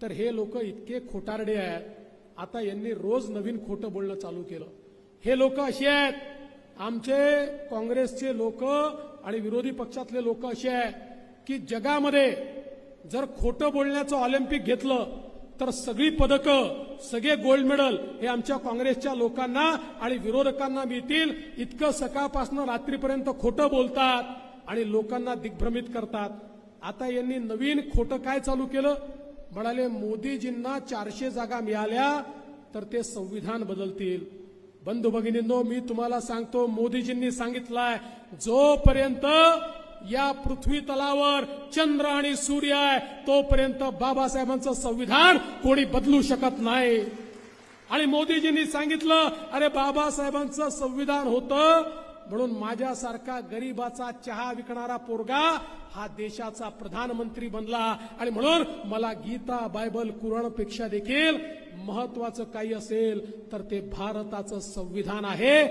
तर हे लोक इतके खोटारडे आहेत. आता यांनी रोज नवीन खोटं बोलणं चालू केलं. हे लोक असे आहेत. आमचे काँग्रेसचे लोक आणि विरोधी पक्षातले लोक असे आहेत की जगामध्ये जर खोटं बोलण्याचं ऑलिम्पिक घेतलं तर सगळी पदकं सगळे गोल्ड मेडल हे आमच्या काँग्रेसच्या लोकांना आणि विरोधकांना मिळतील. इतकं सकाळपासून रात्रीपर्यंत खोटं बोलतात आणि लोकांना दिग्भ्रमित करतात. आता यांनी नवीन खोटं काय चालू केलं? म्हणाले मोदीजींना चारशे जागा मिळाल्या तर ते संविधान बदलतील. बंधू भगिनींनो मी तुम्हाला सांगतो मोदीजींनी सांगितलंय जोपर्यंत या पृथ्वी तलावर चंद्र आणि सूर्य आहे तोपर्यंत बाबासाहेबांचं संविधान कोणी बदलू शकत नाही. आणि मोदीजींनी सांगितलं अरे बाबासाहेबांचं संविधान होतं म्हणून माझ्यासारखा गरीबाचा चहा विकणारा पोरगा हा देशाचा प्रधानमंत्री बनला. आणि म्हणून मला गीता बायबल कुराणपेक्षा देखील महत्वाचं काही असेल तर ते भारताचं संविधान आहे.